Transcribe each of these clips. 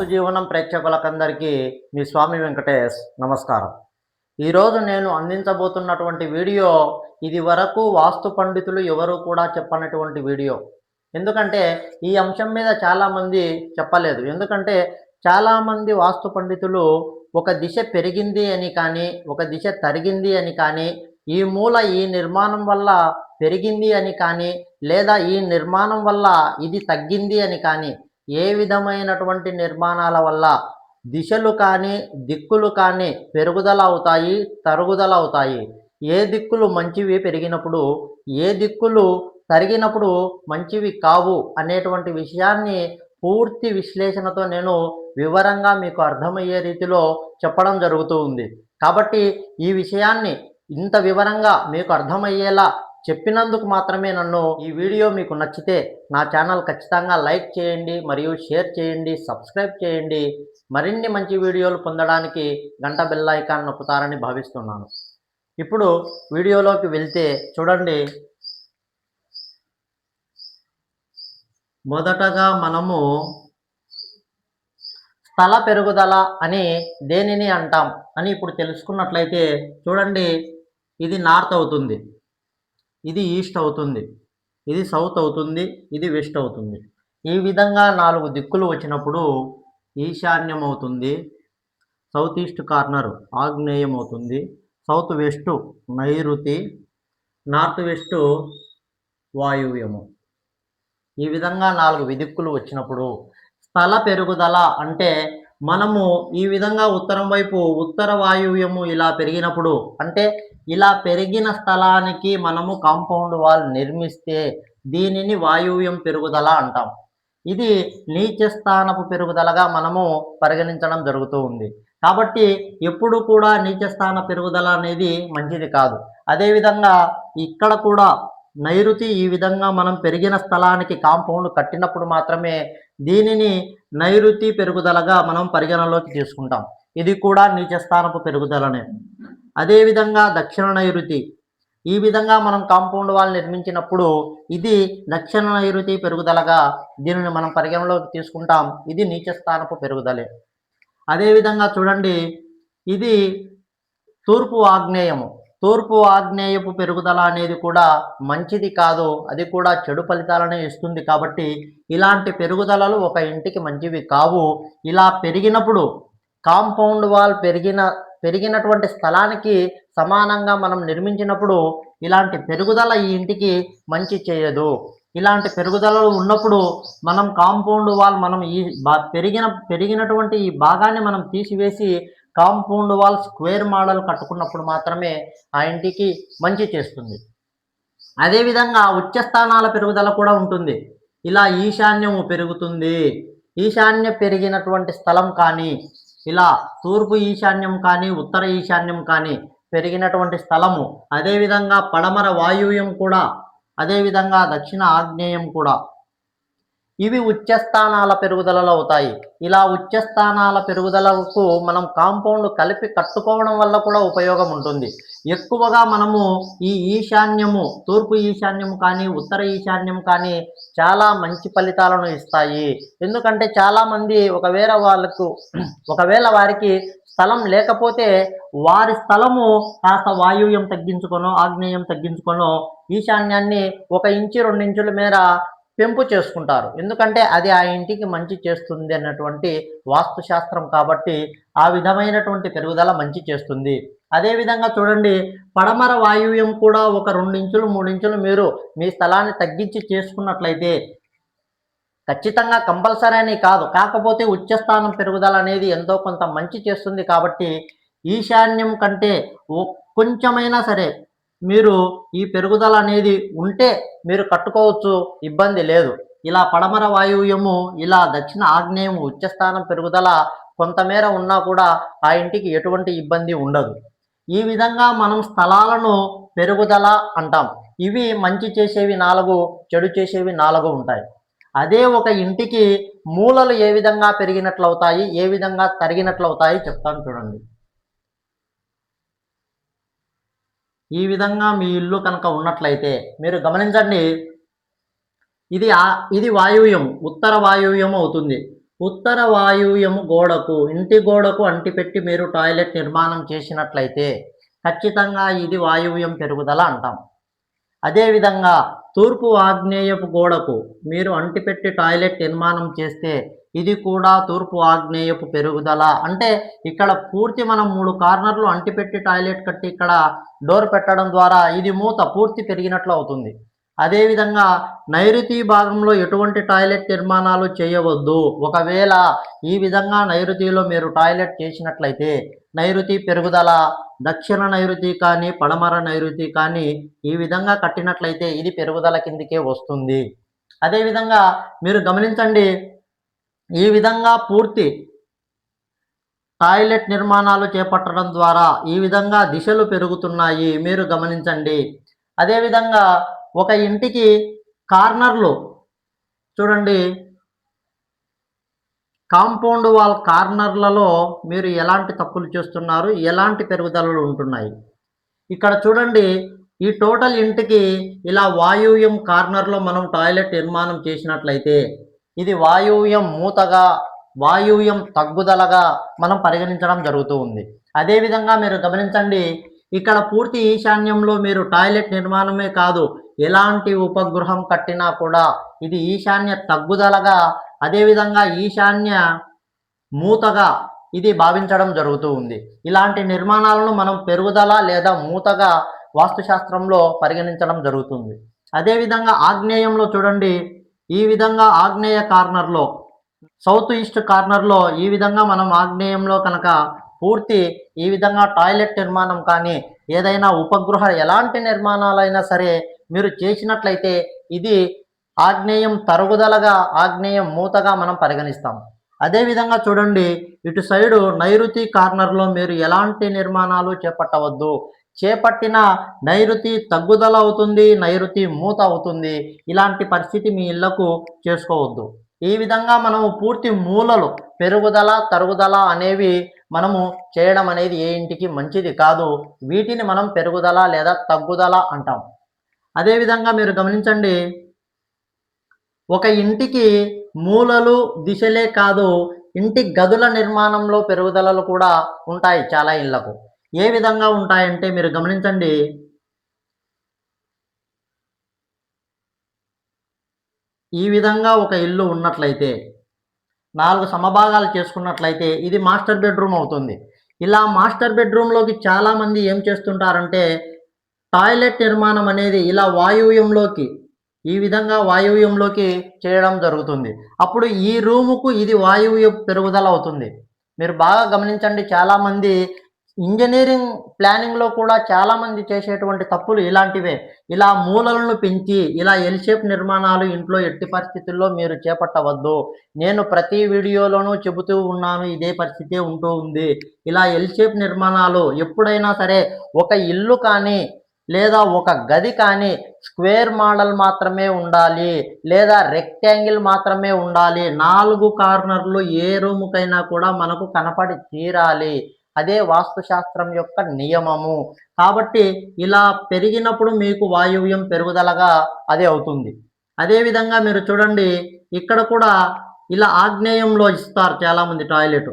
వాస్తు జీవనం ప్రేక్షకులకందరికీ మీ స్వామి వెంకటేష్ నమస్కారం. ఈరోజు నేను అందించబోతున్నటువంటి వీడియో ఇది వరకు వాస్తు పండితులు ఎవరు కూడా చెప్పనటువంటి వీడియో. ఎందుకంటే ఈ అంశం మీద చాలామంది చెప్పలేదు. ఎందుకంటే చాలామంది వాస్తు పండితులు ఒక దిశ పెరిగింది అని కానీ ఒక దిశ తరిగింది అని కానీ ఈ మూల ఈ నిర్మాణం వల్ల పెరిగింది అని కానీ లేదా ఈ నిర్మాణం వల్ల ఇది తగ్గింది అని కానీ ఏ విధమైనటువంటి నిర్మాణాల వల్ల దిశలు కానీ దిక్కులు కానీ పెరుగుదల అవుతాయి తరుగుదల అవుతాయి ఏ దిక్కులు మంచివి పెరిగినప్పుడు ఏ దిక్కులు తరిగినప్పుడు మంచివి కావు అనేటువంటి విషయాన్ని పూర్తి విశ్లేషణతో నేను వివరంగా మీకు అర్థమయ్యే రీతిలో చెప్పడం జరుగుతూ ఉంది. కాబట్టి ఈ విషయాన్ని ఇంత వివరంగా మీకు అర్థమయ్యేలా చెప్పినందుకు మాత్రమే నన్ను ఈ వీడియో మీకు నచ్చితే నా ఛానల్ ఖచ్చితంగా లైక్ చేయండి మరియు షేర్ చేయండి సబ్స్క్రైబ్ చేయండి. మరిన్ని మంచి వీడియోలు పొందడానికి గంట బెల్ ఐకాన్ నొక్కుతారని భావిస్తున్నాను. ఇప్పుడు వీడియోలోకి వెళ్తే చూడండి. మొదటగా మనము స్థల పెరుగుదల అని దేనిని అంటాం అని ఇప్పుడు తెలుసుకున్నట్లయితే చూడండి ఇది నార్త్ అవుతుంది. ఇది ఈస్ట్ అవుతుంది ఇది సౌత్ అవుతుంది ఇది వెస్ట్ అవుతుంది. ఈ విధంగా నాలుగు దిక్కులు వచ్చినప్పుడు ఈశాన్యం అవుతుంది సౌత్ ఈస్ట్ కార్నర్ ఆగ్నేయం అవుతుంది సౌత్ వెస్ట్ నైరుతి నార్త్ వెస్ట్ వాయువ్యము. ఈ విధంగా నాలుగు విదిక్కులు వచ్చినప్పుడు స్థల పెరుగుదల అంటే మనము ఈ విధంగా ఉత్తరం వైపు ఉత్తర వాయువ్యము ఇలా పెరిగినప్పుడు అంటే ఇలా పెరిగిన స్థలానికి మనము కాంపౌండ్ వాల్ నిర్మిస్తే దీనిని వాయువ్యం పెరుగుదల అంటాం. ఇది నీచ స్థానపు పెరుగుదలగా మనము పరిగణించడం జరుగుతూ ఉంది. కాబట్టి ఎప్పుడు కూడా నీచ స్థాన పెరుగుదల అనేది మంచిది కాదు. అదేవిధంగా ఇక్కడ కూడా నైరుతి ఈ విధంగా మనం పెరిగిన స్థలానికి కాంపౌండ్ కట్టినప్పుడు మాత్రమే దీనిని నైరుతి పెరుగుదలగా మనం పరిగణలోకి తీసుకుంటాం. ఇది కూడా నీచ స్థానపు పెరుగుదలనే. అదేవిధంగా దక్షిణ నైరుతి ఈ విధంగా మనం కాంపౌండ్ వాల్ నిర్మించినప్పుడు ఇది దక్షిణ నైరుతి పెరుగుదలగా దీనిని మనం పరిగణలోకి తీసుకుంటాం. ఇది నీచ స్థానపు పెరుగుదలే అదేవిధంగా చూడండి ఇది తూర్పు ఆగ్నేయము. తూర్పు ఆగ్నేయపు పెరుగుదల అనేది కూడా మంచిది కాదు. అది కూడా చెడు ఫలితాలనే ఇస్తుంది కాబట్టి ఇలాంటి పెరుగుదలలు ఒక ఇంటికి మంచివి కావు. ఇలా పెరిగినప్పుడు కాంపౌండ్ వాల్ పెరిగిన పెరిగినటువంటి స్థలానికి సమానంగా మనం నిర్మించినప్పుడు ఇలాంటి పెరుగుదల ఈ ఇంటికి మంచి చేయదు. ఇలాంటి పెరుగుదలలు ఉన్నప్పుడు మనం కాంపౌండ్ వాల్ మనం ఈ బా- పెరిగిన పెరిగినటువంటి ఈ భాగాన్ని మనం తీసివేసి కాంపౌండ్ వాల్ స్క్వేర్ మోడల్ కట్టుకున్నప్పుడు మాత్రమే ఆ ఇంటికి మంచి చేస్తుంది. అదేవిధంగా ఉచ్చ స్థానాల పెరుగుదల కూడా ఉంటుంది. ఇలా ఈశాన్యము పెరుగుతుంది. ఈశాన్య పెరిగినటువంటి స్థలం కానీ ఇలా తూర్పు ఈశాన్యం కానీ ఉత్తర ఈశాన్యం కానీ పెరిగినటువంటి స్థలము అదేవిధంగా పడమర వాయువ్యం కూడా అదేవిధంగా దక్షిణ ఆగ్నేయం కూడా. ఇవి ఉచ్చస్థానాల పెరుగుదలలో అవుతాయి. ఇలా ఉచ్చస్థానాల పెరుగుదలకు మనం కాంపౌండ్ కలిపి కట్టుకోవడం వల్ల కూడా ఉపయోగం ఉంటుంది. ఎక్కువగా మనము ఈ ఈశాన్యము తూర్పు ఈశాన్యము కానీ ఉత్తర ఈశాన్యం కానీ చాలా మంచి ఫలితాలను ఇస్తాయి. ఎందుకంటే చాలామంది ఒకవేళ వాళ్ళకు ఒకవేళ వారికి స్థలం లేకపోతే వారి స్థలము కాస్త వాయువ్యం తగ్గించుకొనో ఆగ్నేయం తగ్గించుకొనో ఈశాన్యాన్ని ఒక ఇంచు రెండు ఇంచుల మేర పెంపు చేసుకుంటారు. ఎందుకంటే అది ఆ ఇంటికి మంచి చేస్తుంది అన్నటువంటి వాస్తుశాస్త్రం కాబట్టి ఆ విధమైనటువంటి పెరుగుదల మంచి చేస్తుంది. అదేవిధంగా చూడండి పడమర వాయువ్యం కూడా ఒక రెండు ఇంచులు మూడు ఇంచులు మీరు మీ స్థలాన్ని తగ్గించి చేసుకున్నట్లయితే ఖచ్చితంగా కంపల్సరీ అని కాదు. కాకపోతే ఉచ్చస్థానం పెరుగుదల అనేది ఎంతో కొంత మంచి చేస్తుంది కాబట్టి ఈశాన్యం కంటే కొంచెమైనా సరే మీరు ఈ పెరుగుదల అనేది ఉంటే మీరు కట్టుకోవచ్చు ఇబ్బంది లేదు. ఇలా పడమర వాయువ్యము ఇలా దక్షిణ ఆగ్నేయము ఉచ్చస్థానం పెరుగుదల కొంతమేర ఉన్నా కూడా ఆ ఇంటికి ఎటువంటి ఇబ్బంది ఉండదు. ఈ విధంగా మనం స్థలాలను పెరుగుదల అంటాం. ఇవి మంచి చేసేవి నాలుగు చెడు చేసేవి నాలుగు ఉంటాయి. అదే ఒక ఇంటికి మూలలు ఏ విధంగా పెరిగినట్లు అవుతాయి ఏ విధంగా తరిగినట్లు అవుతాయి చెప్తాను చూడండి. ఈ విధంగా మీ ఇల్లు కనుక ఉన్నట్లయితే మీరు గమనించండి. ఇది ఆ- ఇది వాయువ్యం ఉత్తర వాయువ్యం అవుతుంది. ఉత్తర వాయువ్యము గోడకు ఇంటి గోడకు అంటిపెట్టి మీరు టాయిలెట్ నిర్మాణం చేసినట్లయితే ఖచ్చితంగా ఇది వాయువ్యం పెరుగుదల అంటాం. అదేవిధంగా తూర్పు ఆగ్నేయపు గోడకు మీరు అంటిపెట్టి టాయిలెట్ నిర్మాణం చేస్తే ఇది కూడా తూర్పు ఆగ్నేయపు పెరుగుదల. అంటే ఇక్కడ పూర్తి మనం మూడు కార్నర్లు అంటిపెట్టి టాయిలెట్ కట్టి ఇక్కడ డోర్ పెట్టడం ద్వారా ఇది మూత పూర్తి పెరిగినట్లు అవుతుంది. అదేవిధంగా నైరుతి భాగంలో ఎటువంటి టాయిలెట్ నిర్మాణాలు చేయవద్దు. ఒకవేళ ఈ విధంగా నైరుతిలో మీరు టాయిలెట్ చేసినట్లయితే నైరుతి పెరుగుదల దక్షిణ నైరుతి కానీ పడమర నైరుతి కానీ ఈ విధంగా కట్టినట్లయితే ఇది పెరుగుదల కిందికే వస్తుంది. అదేవిధంగా మీరు గమనించండి ఈ విధంగా పూర్తి టాయిలెట్ నిర్మాణాలు చేపట్టడం ద్వారా ఈ విధంగా దిశలు పెరుగుతున్నాయి. మీరు గమనించండి. అదేవిధంగా ఒక ఇంటికి కార్నర్లు. చూడండి. కాంపౌండ్ వాల్ కార్నర్లలో మీరు ఎలాంటి తప్పులు చేస్తున్నారు? ఎలాంటి పెరుగుదలలు ఉంటున్నాయి? ఇక్కడ చూడండి. ఈ టోటల్ ఇంటికి ఇలా వాయువ్యం కార్నర్లో మనం టాయిలెట్ నిర్మాణం చేసినట్లయితే ఇది వాయువ్యం మూతగా వాయువ్యం తగ్గుదలగా మనం పరిగణించడం జరుగుతూ ఉంది. అదేవిధంగా మీరు గమనించండి. ఇక్కడ పూర్తి ఈశాన్యంలో మీరు టాయిలెట్ నిర్మాణమే కాదు ఎలాంటి ఉపగ్రహం కట్టినా కూడా ఇది ఈశాన్య తగ్గుదలగా అదేవిధంగా ఈశాన్య మూతగా ఇది భావించడం జరుగుతూ ఉంది. ఇలాంటి నిర్మాణాలను మనం పెరుగుదల లేదా మూతగా వాస్తుశాస్త్రంలో పరిగణించడం జరుగుతుంది. అదేవిధంగా ఆగ్నేయంలో చూడండి ఈ విధంగా ఆగ్నేయ కార్నర్లో సౌత్ ఈస్ట్ కార్నర్లో ఈ విధంగా మనం ఆగ్నేయంలో కనుక పూర్తి ఈ విధంగా టాయిలెట్ నిర్మాణం కానీ ఏదైనా ఉపగృహ ఎలాంటి నిర్మాణాలైనా సరే మీరు చేసినట్లయితే ఇది ఆగ్నేయం తరుగుదలగా ఆగ్నేయం మూతగా మనం పరిగణిస్తాం. అదేవిధంగా చూడండి ఇటు సైడు నైరుతి కార్నర్లో మీరు ఎలాంటి నిర్మాణాలు చేపట్టవద్దు. చేపట్టిన నైరుతి తగ్గుదల అవుతుంది నైరుతి మూత అవుతుంది. ఇలాంటి పరిస్థితి మీ ఇళ్ళకు చేసుకోవద్దు. ఈ విధంగా మనము పూర్తి మూలలు పెరుగుదల తరుగుదల అనేవి మనము చేయడం అనేది ఏ ఇంటికి మంచిది కాదు. వీటిని మనం పెరుగుదల లేదా తగ్గుదల అంటాం. అదేవిధంగా మీరు గమనించండి ఒక ఇంటికి మూలలు దిశలే కాదు ఇంటి గదుల నిర్మాణంలో పెరుగుదలలు కూడా ఉంటాయి చాలా ఇళ్ళకు. ఏ విధంగా ఉంటాయంటే మీరు గమనించండి ఈ విధంగా ఒక ఇల్లు ఉన్నట్లయితే నాలుగు సమభాగాలు చేసుకున్నట్లయితే ఇది మాస్టర్ బెడ్రూమ్ అవుతుంది. ఇలా మాస్టర్ బెడ్రూమ్లోకి చాలామంది ఏం చేస్తుంటారంటే టాయిలెట్ నిర్మాణం అనేది ఇలా వాయువ్యంలోకి ఈ విధంగా వాయువ్యంలోకి చేయడం జరుగుతుంది. అప్పుడు ఈ రూముకు ఇది వాయువ్య పెరుగుదల అవుతుంది. మీరు బాగా గమనించండి చాలామంది ఇంజనీరింగ్ ప్లానింగ్లో కూడా చాలామంది చేసేటువంటి తప్పులు ఇలాంటివే. ఇలా మూలలను పెంచి ఇలా ఎల్ షేప్ నిర్మాణాలు ఇంట్లో ఎట్టి పరిస్థితుల్లో మీరు చేపట్టవద్దు. నేను ప్రతి వీడియోలోనూ చెబుతూ ఉన్నాను ఇదే పరిస్థితి ఉంటూ ఉంది. ఇలా ఎల్ షేప్ నిర్మాణాలు ఎప్పుడైనా సరే ఒక ఇల్లు కానీ లేదా ఒక గది కానీ స్క్వేర్ మోడల్ మాత్రమే ఉండాలి లేదా రెక్టాంగిల్ మాత్రమే ఉండాలి. నాలుగు కార్నర్లు ఏ రూముకైనా కూడా మనకు కనపడి తీరాలి. అదే వాస్తుశాస్త్రం యొక్క నియమము. కాబట్టి ఇలా పెరిగినప్పుడు మీకు వాయువ్యం పెరుగుదలగా అదే అవుతుంది. అదేవిధంగా మీరు చూడండి ఇక్కడ కూడా ఇలా ఆగ్నేయంలో ఇస్తారు చాలామంది టాయిలెట్.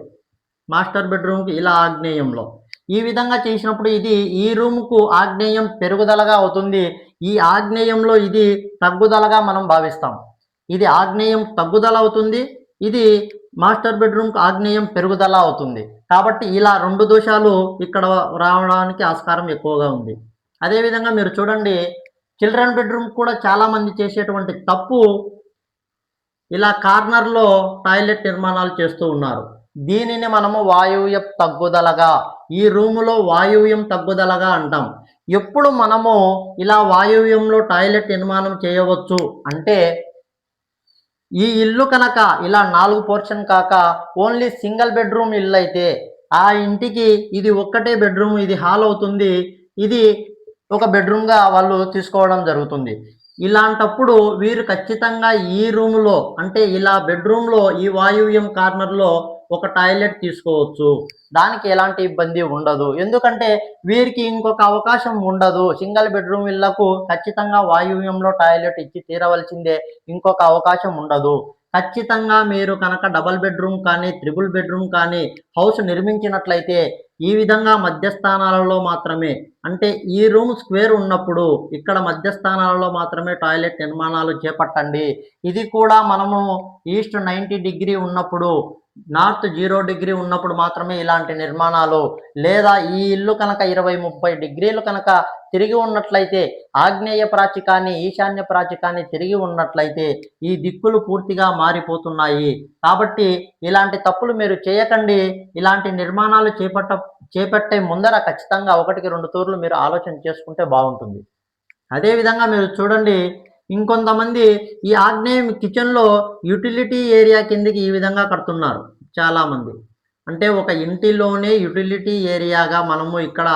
మాస్టర్ బెడ్రూమ్కి ఇలా ఆగ్నేయంలో. ఈ విధంగా చేసినప్పుడు ఇది ఈ రూమ్కు ఆగ్నేయం పెరుగుదలగా అవుతుంది. ఈ ఆగ్నేయంలో ఇది తగ్గుదలగా మనం భావిస్తాం. ఇది ఆగ్నేయం తగ్గుదల అవుతుంది ఇది మాస్టర్ బెడ్రూమ్కు ఆగ్నేయం పెరుగుదల అవుతుంది. కాబట్టి ఇలా రెండు దోషాలు ఇక్కడ రావడానికి ఆస్కారం ఎక్కువగా ఉంది. అదేవిధంగా మీరు చూడండి చిల్డ్రన్ బెడ్రూమ్ కూడా చాలామంది చేసేటువంటి తప్పు ఇలా కార్నర్లో టాయిలెట్ నిర్మాణాలు చేస్తూ ఉన్నారు. దీనిని మనము వాయువ్య తగ్గుదలగా ఈ రూములో వాయువ్యం తగ్గుదలగా అంటాం. ఎప్పుడు మనము ఇలా వాయువ్యంలో టాయిలెట్ నిర్మాణం చేయవచ్చు అంటే ఈ ఇల్లు కనుక ఇలా నాలుగు పోర్షన్ కాక ఓన్లీ సింగిల్ బెడ్రూమ్ ఇల్లు అయితే ఆ ఇంటికి ఇది ఒక్కటే బెడ్రూమ్ ఇది హాల్ అవుతుంది. ఇది ఒక బెడ్రూమ్గా వాళ్ళు తీసుకోవడం జరుగుతుంది. ఇలాంటప్పుడు వీరు ఖచ్చితంగా ఈ రూమ్లో అంటే ఇలా బెడ్రూమ్లో ఈ వాయువ్యం కార్నర్లో ఒక టాయిలెట్ తీసుకోవచ్చు. దానికి ఎలాంటి ఇబ్బంది ఉండదు. ఎందుకంటే వీరికి ఇంకొక అవకాశం ఉండదు. సింగిల్ బెడ్రూమ్ ఇళ్ళకు ఖచ్చితంగా వాయువ్యంలో టాయిలెట్ ఇచ్చి తీరవలసిందే. ఇంకొక అవకాశం ఉండదు. ఖచ్చితంగా మీరు కనుక డబల్ బెడ్రూమ్ కానీ త్రిబుల్ బెడ్రూమ్ కానీ హౌస్ నిర్మించినట్లయితే ఈ విధంగా మధ్యస్థానాలలో మాత్రమే. అంటే ఈ రూమ్ స్క్వేర్ ఉన్నప్పుడు ఇక్కడ మధ్యస్థానాలలో మాత్రమే టాయిలెట్ నిర్మాణాలు చేపట్టండి. ఇది కూడా మనము ఈస్ట్ నైంటీ డిగ్రీ ఉన్నప్పుడు నార్త్ జీరో డిగ్రీ ఉన్నప్పుడు మాత్రమే ఇలాంటి నిర్మాణాలు లేదా ఈ ఇల్లు కనుక ఇరవై ముప్పై డిగ్రీలు కనుక తిరిగి ఉన్నట్లయితే ఆగ్నేయ ప్రాచికాన్ని ఈశాన్య ప్రాచికాన్ని తిరిగి ఉన్నట్లయితే ఈ దిక్కులు పూర్తిగా మారిపోతున్నాయి. కాబట్టి ఇలాంటి తప్పులు మీరు చేయకండి. ఇలాంటి నిర్మాణాలు చేపట్ట చేపట్టే ముందర ఖచ్చితంగా ఒకటికి రెండు తూర్లు మీరు ఆలోచన చేసుకుంటే బాగుంటుంది. అదేవిధంగా మీరు చూడండి ఇంకొంతమంది ఈ ఆగ్నేయం కిచెన్లో యూటిలిటీ ఏరియా కిందకి ఈ విధంగా కడుతున్నారు చాలామంది. అంటే ఒక ఇంటిలోనే యూటిలిటీ ఏరియాగా మనము ఇక్కడ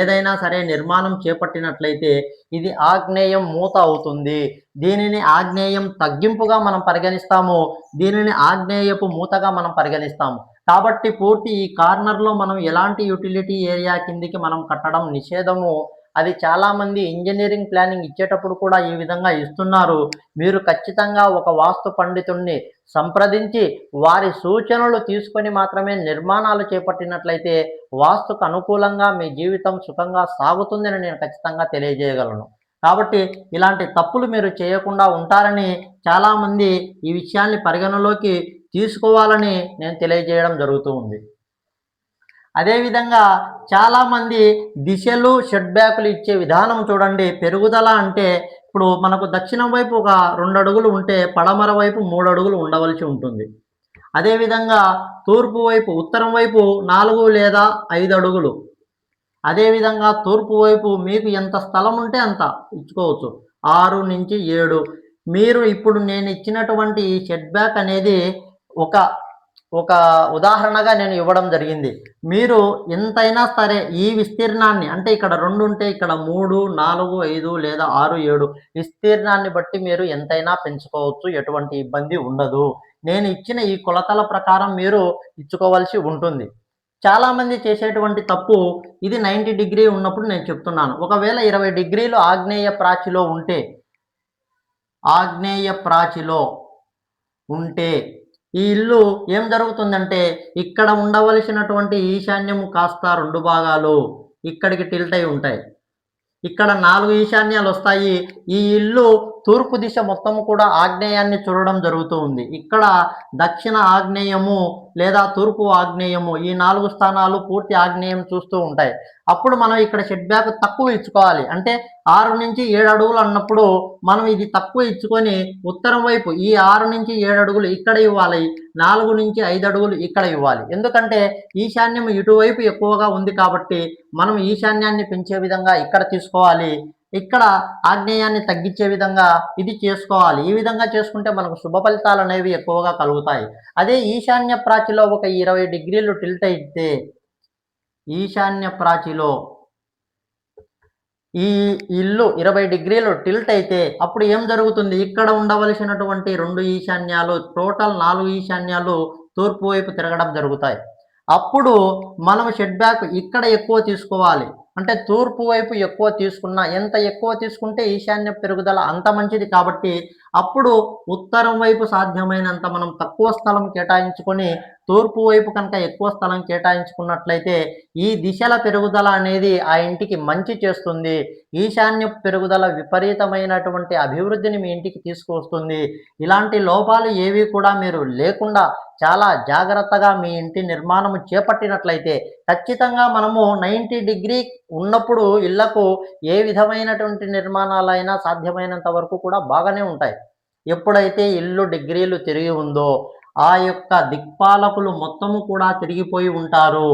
ఏదైనా సరే నిర్మాణం చేపట్టినట్లయితే ఇది ఆగ్నేయం మూత అవుతుంది. దీనిని ఆగ్నేయం తగ్గింపుగా మనం పరిగణిస్తాము. దీనిని ఆగ్నేయపు మూతగా మనం పరిగణిస్తాము. కాబట్టి పూర్తి ఈ కార్నర్లో మనం ఎలాంటి యూటిలిటీ ఏరియా కిందికి మనం కట్టడం నిషేధము అది చాలామంది ఇంజనీరింగ్ ప్లానింగ్ ఇచ్చేటప్పుడు కూడా ఈ విధంగా ఇస్తున్నారు. మీరు ఖచ్చితంగా ఒక వాస్తు పండితుణ్ణి సంప్రదించి వారి సూచనలు తీసుకొని మాత్రమే నిర్మాణాలు చేపట్టినట్లయితే వాస్తుకు అనుకూలంగా మీ జీవితం సుఖంగా సాగుతుందని నేను ఖచ్చితంగా తెలియజేయగలను. కాబట్టి ఇలాంటి తప్పులు మీరు చేయకుండా ఉంటారని చాలామంది ఈ విషయాన్ని పరిగణలోకి తీసుకోవాలని నేను తెలియజేయడం జరుగుతూ ఉంది. అదేవిధంగా చాలామంది దిశలు షెడ్ బ్యాకులు ఇచ్చే విధానం చూడండి. పెరుగుదల అంటే ఇప్పుడు మనకు దక్షిణం వైపు ఒక రెండు అడుగులు ఉంటే పడమర వైపు మూడు అడుగులు ఉండవలసి ఉంటుంది. అదేవిధంగా తూర్పు వైపు ఉత్తరం వైపు నాలుగు లేదా ఐదు అడుగులు అదేవిధంగా తూర్పు వైపు మీకు ఎంత స్థలం ఉంటే అంత ఇచ్చుకోవచ్చు. ఆరు నుంచి ఏడు. మీరు ఇప్పుడు నేను ఇచ్చినటువంటి ఈ షెడ్ బ్యాక్ అనేది ఒక ఒక ఉదాహరణగా నేను ఇవ్వడం జరిగింది. మీరు ఎంతైనా సరే ఈ విస్తీర్ణాన్ని అంటే ఇక్కడ రెండు ఉంటే ఇక్కడ మూడు నాలుగు ఐదు లేదా ఆరు ఏడు విస్తీర్ణాన్ని బట్టి మీరు ఎంతైనా పెంచుకోవచ్చు. ఎటువంటి ఇబ్బంది ఉండదు. నేను ఇచ్చిన ఈ కొలతల ప్రకారం మీరు ఇచ్చుకోవాల్సి ఉంటుంది. చాలామంది చేసేటువంటి తప్పు ఇది నైంటీ డిగ్రీ ఉన్నప్పుడు నేను చెప్తున్నాను. ఒకవేళ ఇరవై డిగ్రీలు ఆగ్నేయ ప్రాచిలో ఉంటే ఆగ్నేయ ప్రాచిలో ఉంటే ఈ ఇల్లు ఏం జరుగుతుందంటే ఇక్కడ ఉండవలసినటువంటి ఈశాన్యము కాస్త రెండు భాగాలు ఇక్కడికి టిల్ట్ అయి ఉంటాయి. ఇక్కడ నాలుగు ఈశాన్యాలు వస్తాయి. ఈ ఇల్లు తూర్పు దిశ మొత్తం కూడా ఆగ్నేయాన్ని చూడడం జరుగుతూ ఉంది. ఇక్కడ దక్షిణ ఆగ్నేయము లేదా తూర్పు ఆగ్నేయము ఈ నాలుగు స్థానాలు పూర్తి ఆగ్నేయం చూస్తూ ఉంటాయి. అప్పుడు మనం ఇక్కడ షెడ్ బ్యాక్ తక్కువ ఇచ్చుకోవాలి. అంటే ఆరు నుంచి ఏడు అడుగులు అన్నప్పుడు మనం ఇది తక్కువ ఇచ్చుకొని ఉత్తరం వైపు ఈ ఆరు నుంచి ఏడు అడుగులు ఇక్కడ ఇవ్వాలి. నాలుగు నుంచి ఐదు అడుగులు ఇక్కడ ఇవ్వాలి. ఎందుకంటే ఈశాన్యం ఇటువైపు ఎక్కువగా ఉంది కాబట్టి మనం ఈశాన్యాన్ని పెంచే విధంగా ఇక్కడ తీసుకోవాలి. ఇక్కడ ఆగ్నేయాన్ని తగ్గించే విధంగా ఇది చేసుకోవాలి. ఈ విధంగా చేసుకుంటే మనకు శుభ ఫలితాలు అనేవి ఎక్కువగా కలుగుతాయి. అదే ఈశాన్య ప్రాచిలో ఒక ఇరవై డిగ్రీలు టిల్ట్ అయితే ఈశాన్య ప్రాచిలో ఈ ఇల్లు ఇరవై డిగ్రీలు టిల్ట్ అయితే అప్పుడు ఏం జరుగుతుంది? ఇక్కడ ఉండవలసినటువంటి రెండు ఈశాన్యాలు టోటల్ నాలుగు ఈశాన్యాలు తూర్పు వైపు తిరగడం జరుగుతాయి. అప్పుడు మనం షెడ్ బ్యాక్ ఇక్కడ ఎక్కువ తీసుకోవాలి. అంటే తూర్పు వైపు ఎక్కువ తీసుకున్నా ఎంత ఎక్కువ తీసుకుంటే ఈశాన్య పెరుగుదల అంత మంచిది కాబట్టి అప్పుడు ఉత్తరం వైపు సాధ్యమైనంత మనం తక్కువ స్థలం కేటాయించుకొని తూర్పు వైపు కనుక ఎక్కువ స్థలం కేటాయించుకున్నట్లయితే ఈ దిశల పెరుగుదల అనేది ఆ ఇంటికి మంచి చేస్తుంది. ఈశాన్య పెరుగుదల విపరీతమైనటువంటి అభివృద్ధిని మీ ఇంటికి తీసుకువస్తుంది. ఇలాంటి లోపాలు ఏవి కూడా మీరు లేకుండా చాలా జాగ్రత్తగా మీ ఇంటి నిర్మాణం చేపట్టినట్లయితే ఖచ్చితంగా మనము నైంటీ డిగ్రీ ఉన్నప్పుడు ఇళ్ళకు ఏ విధమైనటువంటి నిర్మాణాలైనా సాధ్యమైనంత వరకు కూడా బాగానే ఉంటాయి. ఎప్పుడైతే ఇల్లు డిగ్రీలు తిరిగి ఉందో ఆ యొక్క దిక్పాలకులు మొత్తము కూడా తిరిగిపోయి ఉంటారు.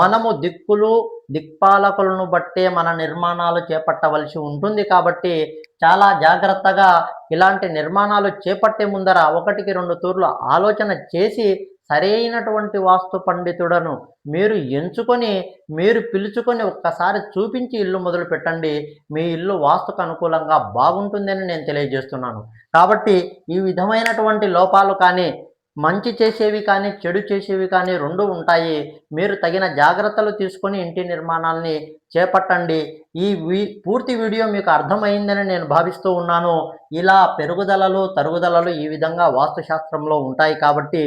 మనము దిక్కులు దిక్పాలకులను బట్టే మన నిర్మాణాలు చేపట్టవలసి ఉంటుంది కాబట్టి చాలా జాగ్రత్తగా ఇలాంటి నిర్మాణాలు చేపట్టే ముందర ఒకటికి రెండు తూర్లు ఆలోచన చేసి సరైనటువంటి వాస్తు పండితుడను మీరు ఎంచుకొని మీరు పిలుచుకొని ఒక్కసారి చూపించి ఇల్లు మొదలు పెట్టండి. మీ ఇల్లు వాస్తుకు అనుకూలంగా బాగుంటుందని నేను తెలియజేస్తున్నాను. కాబట్టి ఈ విధమైనటువంటి లోపాలు కానీ మంచి చేసేవి కానీ చెడు చేసేవి కానీ రెండు ఉంటాయి. మీరు తగిన జాగ్రత్తలు తీసుకొని ఇంటి నిర్మాణాన్ని చేపట్టండి. ఈ వీ పూర్తి వీడియో మీకు అర్థమైందని నేను భావిస్తూ ఉన్నాను. ఇలా పెరుగుదలలు తరుగుదలలు ఈ విధంగా వాస్తుశాస్త్రంలో ఉంటాయి కాబట్టి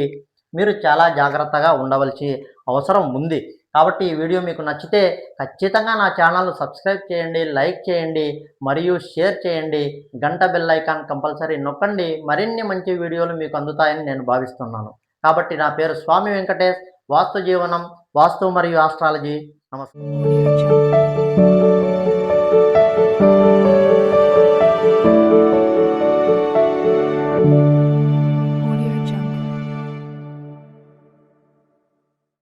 మీరు చాలా జాగ్రత్తగా ఉండవలసి అవసరం ఉంది. కాబట్టి ఈ వీడియో మీకు నచ్చితే ఖచ్చితంగా నా ఛానల్ సబ్స్క్రైబ్ చేయండి లైక్ చేయండి మరియు షేర్ చేయండి. గంట బెల్ ఐకాన్ కంపల్సరీ నొక్కండి. మరిన్ని మంచి వీడియోలు మీకు అందుతాయని నేను భావిస్తున్నాను. కాబట్టి నా పేరు స్వామి వెంకటేష్. వాస్తు జీవనం వాస్తు మరియు ఆస్ట్రాలజీ. నమస్కారం.